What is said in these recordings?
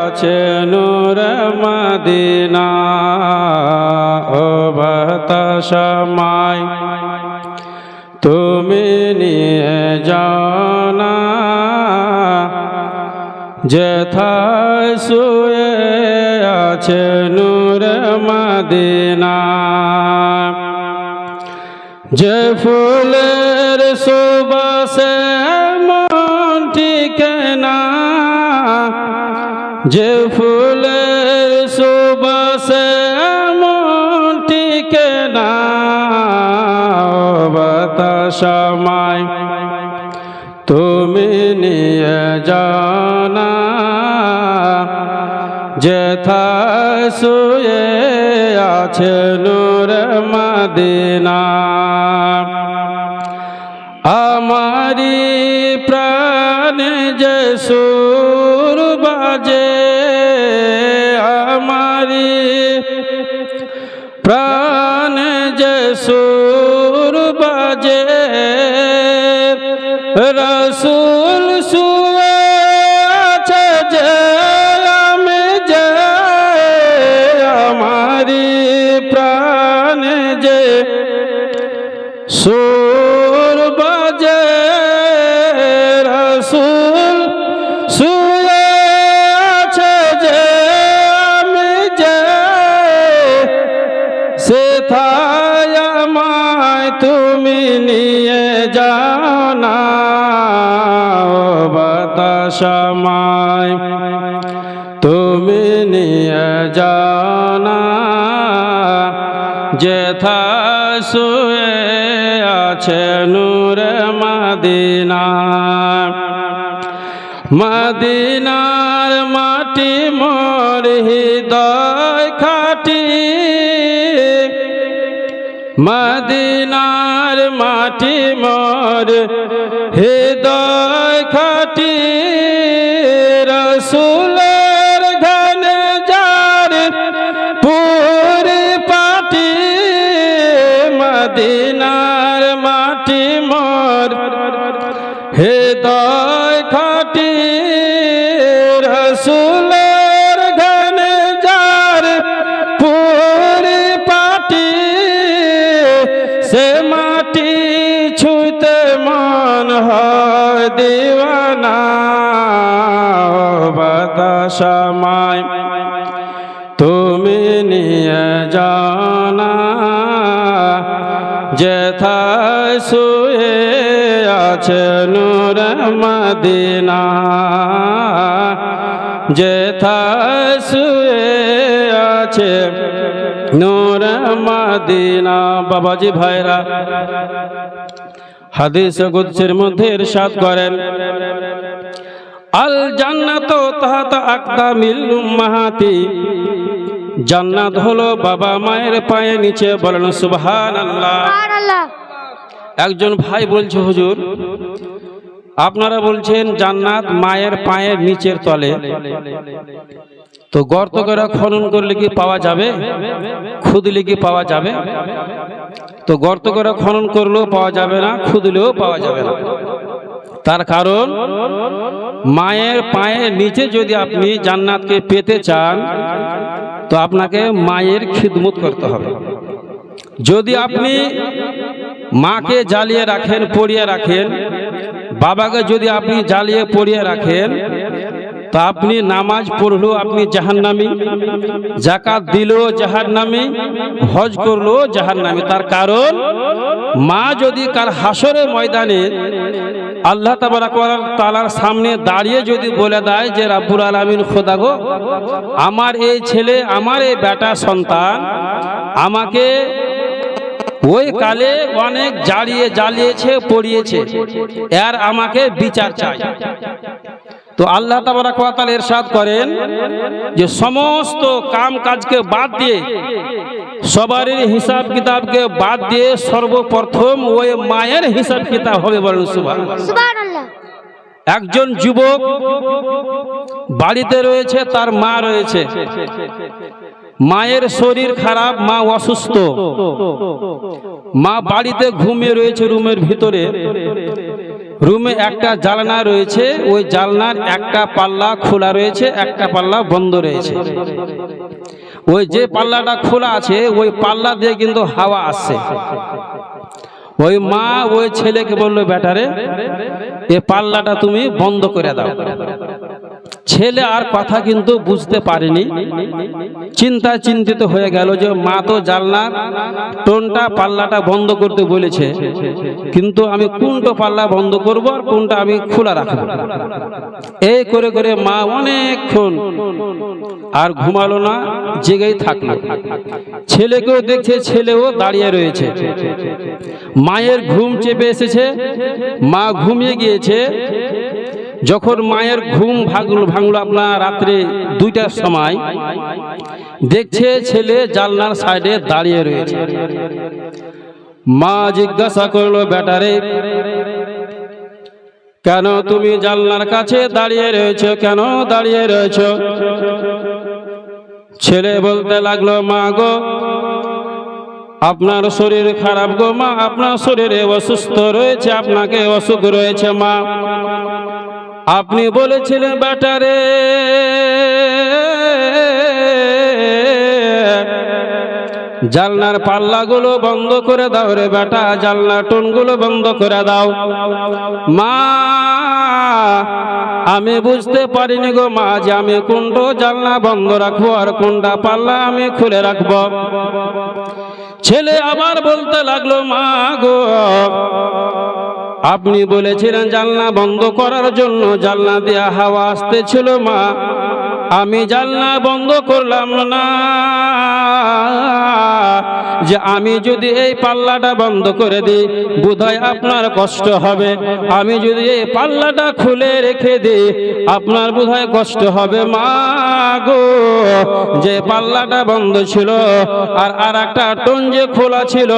আছে নূর মদিনা, ও বাতাসময় তুমি নিয়ে যাও না, যেথায় শুয়ে আছে নূর মদিনা। যে ফুলের সুবাসে যে ফুলের সুবাসে মন টিকে না বাতাসময়। তুমি নিয়ে জানা যেথায় শুয়ে আছে নূর মদিনা। আমারি প্রাণ যে শুয়ে আছে নূর মাদিনা। মদিনার মাটি মোর হৃদয় খাটি। মদিনার মদিনার মাটি মোর। হৃদয় খাটি রসুলের ঘন যার পুরি পাটি, সে মাটি ছুঁতে মন হয় দিওয়ানা বাতাসময় তুমি নিয়ে জানা যেথায় শুয়ে আছে নূর মদিনা, যেথায় শুয়ে আছে নূর মদিনা। বাবাজি ভাইরা, হাদিস গুচ্ছের মধ্যে ইরশাদ করেন, আল জান্নাত তাহাত আকদামিল উম্মাহাতি জান্নাত হলো বাবা মায়ের পায়ে নিচে বলেন সুবহানাল্লাহ। সুবহানাল্লাহ। একজন ভাই বলছে হুজুর আপনারা বলছেন জান্নাত মায়ের পায়ের নিচের তলে। তো গর্ত করে খনন করলে কি পাওয়া যাবে? খুদলে কি পাওয়া যাবে? তো গর্ত করে খনন করলেও পাওয়া যাবে না খুদলেও পাওয়া যাবে না। তার কারণ মায়ের পায়ের নিচে যদি আপনি জান্নাতকে পেতে চান তো আপনাকে মায়ের খিদমত করতে হবে। যদি আপনি মাকে জ্বালিয়ে রাখেন, পড়িয়ে রাখেন, বাবাকে যদি আপনি জ্বালিয়ে পড়িয়ে রাখেন তা আপনি নামাজ পড়লেও আপনি জাহান্নামি জাকাত দিলেও জাহান্নামি, হজ করলেও জাহান্নামি। তার কারণ, মা যদি কার হাসরের ময়দানে আল্লাহ তাআলার সামনে দাঁড়িয়ে যদি বলে দেয় যে, রাব্বুল আলামিন, খোদা গো, আমার এই ছেলে, আমার এই বেটা সন্তান আমাকে ওই কালে অনেক জ্বালিয়ে জ্বালিয়েছে, পড়িয়েছে। এর আমাকে বিচার চাই। তো আল্লাহ তাবারাক ওয়া তাআলা ইরশাদ করেন যে সমস্ত কাম কাজকে বাদ দিয়ে সবারই হিসাব কিতাবকে বাদ দিয়ে সর্বপ্রথম ওই মায়ের হিসাব কিতাব হবে বলেন সুবহানাল্লাহ। একজন যুবক বাড়িতে রয়েছে তার মা রয়েছে। মায়ের শরীর খারাপ মা অসুস্থ। মা বাড়িতে ঘুমিয়ে রয়েছে রুমের ভিতরে। রুমে একটা জালনা রয়েছে, ওই জালনার একটা পাল্লা খোলা রয়েছে, একটা পাল্লা বন্ধ রয়েছে। ওই যে পাল্লাটা খোলা আছে, ওই পাল্লা দিয়ে কিন্তু হাওয়া আসছে। ওই মা ওই ছেলেকে বলল ব্যাটারে এ পাল্লাটা তুমি বন্ধ করে দাও। ছেলে আর কথা কিন্তু বুঝতে পারেনি। চিন্তা চিন্তিত হয়ে গেল যে মা তো জানলার টোনটা, পাল্লাটা বন্ধ করতে বলেছে। কিন্তু আমি কোনটা পাল্লা বন্ধ করব আর কোনটা আমি খোলা রাখব? এই করে করে মা অনেকক্ষণ আর ঘুমালো না, জেগেই থাকল। ছেলেকেও দেখছে, ছেলেও দাঁড়িয়ে রয়েছে। মায়ের ঘুম চেপে এসেছে। মা ঘুমিয়ে গিয়েছে। যখন মায়ের ঘুম ভাগলো ভাঙলো আপনার রাত্রে দুইটার সময়, দেখছে ছেলে জানলার সাইডে দাঁড়িয়ে রয়েছে। মা জিজ্ঞাসা করল ব্যাটারে কেন তুমি জানলার কাছে দাঁড়িয়ে রয়েছো? কেন দাঁড়িয়ে রয়েছো? ছেলে বলতে লাগল, মা গো, আপনার শরীর খারাপ গো মা, আপনার শরীরে অসুস্থ রয়েছে, আপনাকে অসুখ রয়েছে মা। আপনি বলেছিলেন ব্যাটারে জালনার পাল্লাগুলো বন্ধ করে দাও রে বেটা জালনা টোনগুলো বন্ধ করে দাও। মা আমি বুঝতে পারিনি গো মা যে আমি কোনটা জালনা বন্ধ রাখব আর কোনটা পাল্লা আমি খুলে রাখব। ছেলে আবার বলতে লাগল মা গো আপনি বলেছিলেন জানলা বন্ধ করার জন্য জানলা দেয়া হাওয়া আসতেছিল মা। আমি জানলা বন্ধ করলাম না। যে আমি যদি এই পাল্লাটা বন্ধ করে দিই, বোধহয় আপনার কষ্ট হবে। আমি যদি এই পাল্লাটা খুলে রেখে দিই, আপনার বোধহয় কষ্ট হবে। মা গো, যে পাল্লাটা বন্ধ ছিল আর আর একটা টন যে খোলা ছিল,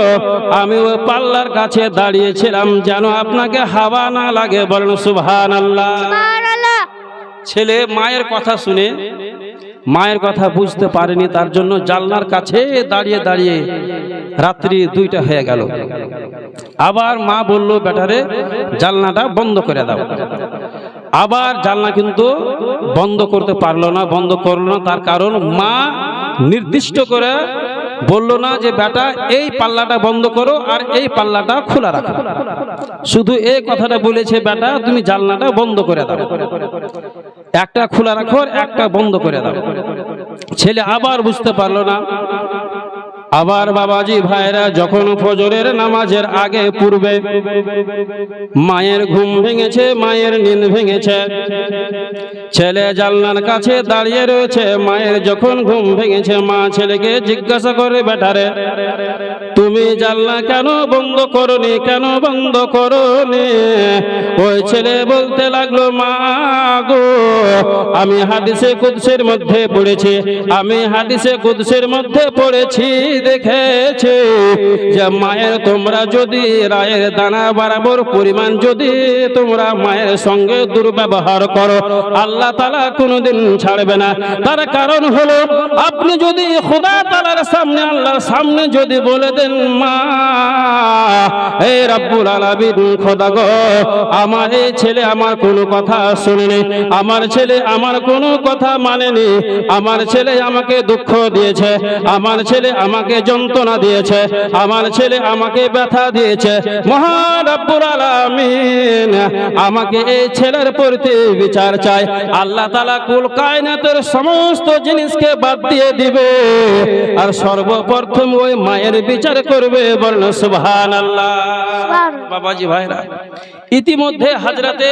আমি ওই পাল্লার কাছে দাঁড়িয়েছিলাম যেন আপনাকে হাওয়া না লাগে। বলেন সুবহান আল্লাহ সুবহানাল্লাহ। ছেলে মায়ের কথা শুনে, মায়ের কথা বুঝতে পারেনি, তার জন্য জানলার কাছে দাঁড়িয়ে দাঁড়িয়ে রাত্রি দুইটা হয়ে গেল। আবার মা বলল, বেটারে, জানলাটা বন্ধ করে দাও। আবার জানলা কিন্তু বন্ধ করতে পারল না, বন্ধ করল না, তার কারণ মা নির্দিষ্ট করে বলল না যে, বেটা, এই পাল্লাটা বন্ধ করো আর এই পাল্লাটা খোলা রাখো। শুধু এই কথাটা বলেছে, বেটা, তুমি জানলাটা বন্ধ করে দাও। একটা খোলা রাখো একটা বন্ধ করে দাও। ছেলে আবার বুঝতে পারল না। আবার বাবাজি ভাইরা যখন ফজরের নামাজের আগে পূর্বে মায়ের ঘুম ভেঙেছে, মায়ের নিন ভেঙেছে। ছেলে জানলার কাছে দাঁড়িয়ে রয়েছে, মায়ের যখন ঘুম ভেঙেছে, মা ছেলেকে জিজ্ঞাসা করে বেটারে তুমি জানলা কেন বন্ধ করনি? কেন বন্ধ করনি? ওই ছেলে বলতে লাগল, মা গো, আমি হাদিসে কুদসের মধ্যে পড়েছি। আমি হাদিসে কুদসের মধ্যে পড়েছি, দেখেছি যে মায়ের তোমরা যদি রায়ের দানা বরাবর পরিমাণ যদি তোমরা মায়ের সঙ্গে দুর্ব্যবহার করো, আল্লাহ তালা কোনোদিন ছাড়বে না। তার কারণ হলো, আপনি যদি খোদা তালার সামনে, আল্লাহর সামনে যদি বলে দেন হে রাব্বুল আলামিন, খোদা গো, আমার ছেলে আমার কোনো কথা শুনেনি, আমার ছেলে আমার কোনো কথা মানেনি, আমার ছেলে আমাকে দুঃখ দিয়েছে, আমার ছেলে আমাকে যন্ত্রণা দিয়েছে, আমার ছেলে আমাকে ব্যথা দিয়েছে, মহান রব্বুল আলামিন, আমাকে এই ছেলের প্রতি বিচার চাই, আল্লাহ তাআলা কুল কায়নাতের সমস্ত জিনিসকে বাদ দিয়ে দিবে, আর সর্বপ্রথম ওই মায়ের বিচার করবে বলেন সুবহানাল্লাহ। বাবাজি ভাইরা ইতিমধ্যে হাজরাতে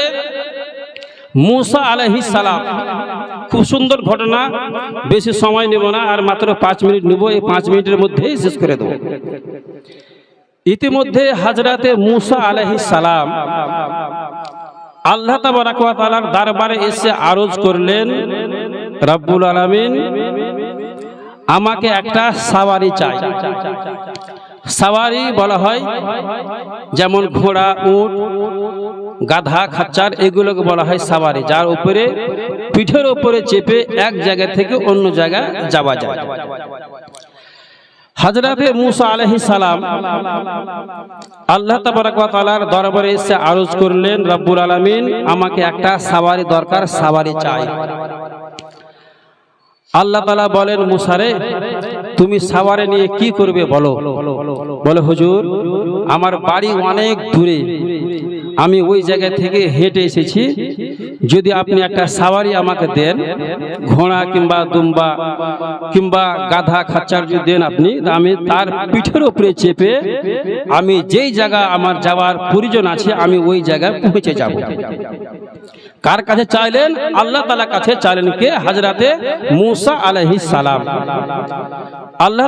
মুসা আলাইহিস সালাম খুব সুন্দর ঘটনা বেশি সময় নেব না আর মাত্র পাঁচ মিনিট নেব এই পাঁচ মিনিটের মধ্যেই শেষ করে দেবো। ইতিমধ্যে হাজরাতে মুসা আলাইহিস সালাম আল্লাহ তাআলার দরবারে এসে আরজ করলেন রব্বুল আলামিন আমাকে একটা সাওয়ারি চাই। সাওয়ারি বলা হয়, যেমন ঘোড়া, উট, গাধা, খাচ্চার এগুলোকে বলা হয় সাওয়ারি, যার উপরে, পিঠের উপরে চেপে এক জায়গা থেকে অন্য জায়গা যাওয়া যায়। হজরতে মুসা আলহি সালাম আল্লাহ তালার দরবারে এসে আরজ করলেন, রব্বুল আলমিন, আমাকে একটা সাওয়ারি দরকার, সাওয়ারি চাই। আল্লাহ তালা বলেন মুসারে তুমি সাওয়ারে নিয়ে কি করবে বলো? বলে, হুজুর, আমার বাড়ি অনেক দূরে। আমি ওই জায়গা থেকে হেঁটে এসেছি। যদি আপনি একটা সাওয়ারি আমাকে দেন, ঘোড়া কিংবা দুম্বা কিংবা গাধা খাচ্চার যদি দেন আপনি আমি তার পিঠের উপরে চেপে আমি যেই জায়গা আমার যাওয়ার প্রয়োজন আছে, আমি ওই জায়গায় পৌঁছে যাব। কার কাছে চাইলেন? আল্লাহ তালা কাছে চাইলেন কে? হাজরাতে মুসা আলহি সালাম। আল্লাহ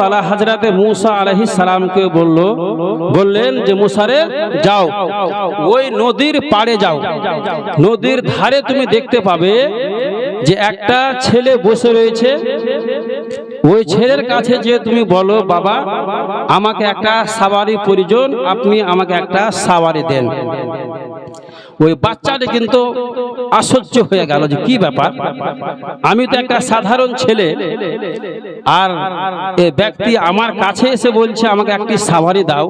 তালা হাজরাতে মুসা আলহি সালামকে বলল, বললেন যে মুসারে যাও। ওই নদীর পাড়ে যাও। নদীর ধারে তুমি দেখতে পাবে যে, একটা ছেলে বসে রয়েছে। ওই ছেলের কাছে যে তুমি বলো, বাবা, আমাকে একটা সাওয়ারি প্রয়োজন, আপনি আমাকে একটা সাওয়ারি দেন। ওই বাচ্চাটি কিন্তু আশ্চর্য হয়ে গেল যে কি ব্যাপার? আমি তো একটা সাধারণ ছেলে, আর এ ব্যক্তি আমার কাছে এসে বলছে, আমাকে একটি সাভারি দাও।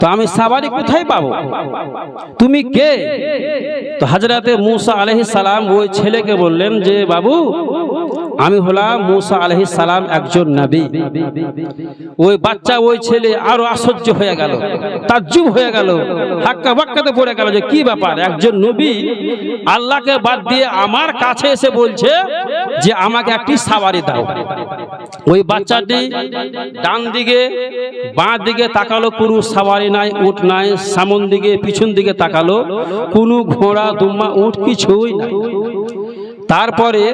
তো আমি সাভারি কোথায় পাবো? তুমি কে? তো হাজরাতে মুসা আলহিস সালাম ওই ছেলেকে বললেন যে, বাবু আমি হলাম মুসা আলহি সালাম একজন নবী। ওই বাচ্চা, ওই ছেলে আরও আশ্চর্য হয়ে গেল, তাজ্জুব হয়ে গেল, হাক্কা বাক্কাতে পড়ে গেল যে কি ব্যাপার? একজন নবী আল্লাহকে বাদ দিয়ে আমার কাছে এসে বলছে যে আমাকে একটি সাবারি দাও। ওই বাচ্চাটি ডান দিকে, বাঁ দিকে তাকালো, কোনো সাবারি নাই উঠ নাই, সামন দিকে, পিছন দিকে তাকালো, কোনো ঘোড়া দুম্মা উঠ কিছুই নাই। তারপরে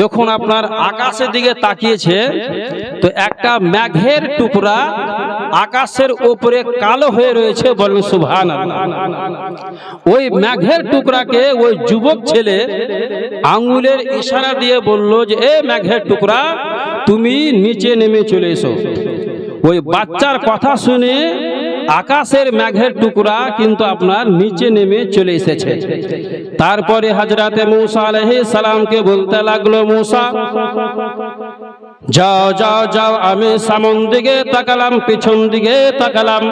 যখন আপনার আকাশের দিকে তাকিয়েছে, তো একটা মেঘের টুকরা আকাশের উপরে কালো হয়ে রয়েছে বলবে সুভান ওই মেঘের টুকরাকে ওই যুবক ছেলে আঙ্গুলের ইশারা দিয়ে বলল যে, এ মেঘের টুকরা, তুমি নিচে নেমে চলে এসো। ওই বাচ্চার কথা শুনে আকাশের মেঘের টুকরা কিন্তু আপনার নিচে নেমে চলে এসেছে। তারপরে হাজরাতে মুসা আলহি সালামকে বলতে লাগল, মুসা, যাও যাও যাও, আমি সামন দিকে তাকালাম, পিছন দিকে তাকালাম,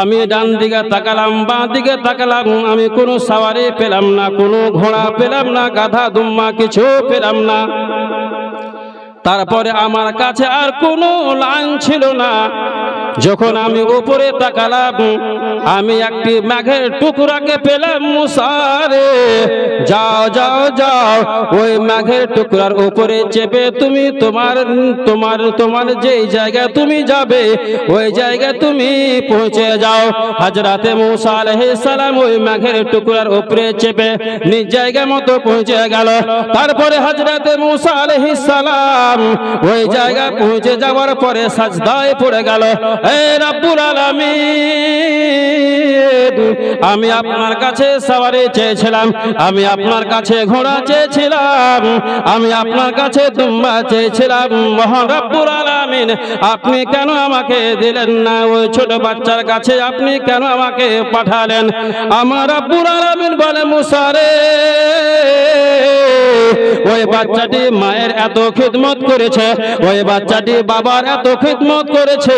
আমি ডান দিকে তাকালাম, বাঁ দিকে তাকালাম, আমি কোনো সাওয়ারি পেলাম না, কোনো ঘোড়া পেলাম না, গাধা দুম্মা কিছু পেলাম না। তারপরে আমার কাছে আর কোনো লাইন ছিল না। যখন আমি উপরে তাকালাম, আমি একটি মেঘের টুকরাকে পেলাম মুসারে। যাও যাও যাও, ওই মেঘের টুকরার উপরে চেপে তুমি তোমার তোমার তোমার যেই জায়গায় তুমি যাবে, ওই জায়গায় তুমি পৌঁছে যাও। হাজরাতে মুসা আলাইহিস সালাম ওই মেঘের টুকরার উপরে চেপে নিজ জায়গা মতো পৌঁছে গেল। তারপরে হাজরাতে মুসা আলাইহিস সালাম ওই জায়গায় পৌঁছে যাওয়ার পরে সাজদায় পড়ে গেল। হে আমি আপনার কাছে সাওয়ারি চেয়েছিলাম, আমি আপনার কাছে ঘোড়া চেয়েছিলাম, আমি আপনার কাছে দুম্বা চেয়েছিলাম। মহান রাব্বুল আলামিন, আপনি কেন আমাকে দিলেন না? ওই ছোট বাচ্চার কাছে আপনি কেন আমাকে পাঠালেন? আমার রাব্বুল আলামিন বলে মুসারে ওই বাচ্চাটি মায়ের এত খিদমত করেছে, ওই বাচ্চাটি বাবার এত খিদমত করেছে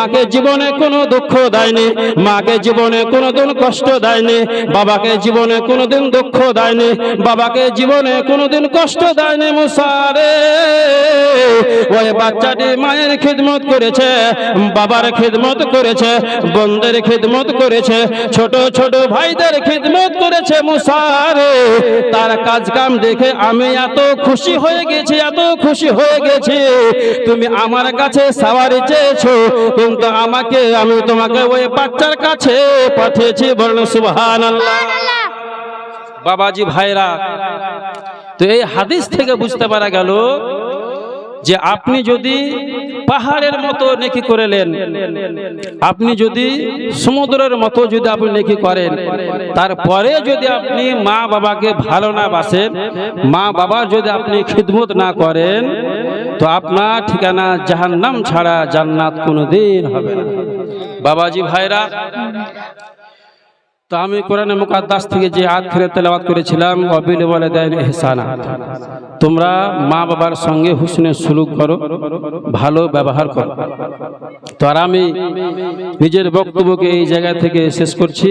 মাকে জীবনে কোনো দুঃখ দেয়নি, মাকে জীবনে কোনোদিন কষ্ট দেয়নি, বাবাকে জীবনে কোনোদিন দুঃখ দেয়নি, বাবাকে জীবনে কোনোদিন কষ্ট দেয়নি মুসারে ওই বাচ্চাটি মায়ের খিদমত করেছে, বাবার খিদমত করেছে, বোনদের খিদমত করেছে, ছোট ছোট ভাইদের খিদমত করেছে মুসারে তার কাজ কাম দেখে আমি এত খুশি হয়ে গেছি, এত খুশি হয়ে গেছি। তুমি আমার কাছে সাওয়ারি চেয়েছো কিন্তু আমাকে আমি তোমাকে ওই বাচ্চার কাছে পাঠিয়েছি বলুন সুবহান বাবাজি ভাইরা, তো এই হাদিস থেকে বুঝতে পারা গেল যে আপনি যদি পাহাড়ের মতো নেকি করেলেন আপনি যদি সমুদ্রের মতো যদি আপনি নেকি করেন, তারপরে যদি আপনি মা বাবাকে ভালো না বাসেন, মা বাবার যদি আপনি খিদমত না করেন তো আপনার ঠিকানা জাহান্নাম ছাড়া জান্নাত কোনোদিন হবে না। বাবাজি ভাইরা, তো আমি কোরআনে মুকাদ্দাস থেকে যে আয়াত ফিরে তেলাওয়াত করেছিলাম, অবিল বলে দেন এহসানা তোমরা মা বাবার সঙ্গে হুসনে সুলুক করো, ভালো ব্যবহার করো। তো আর আমি নিজের বক্তব্যকে এই জায়গা থেকে শেষ করছি।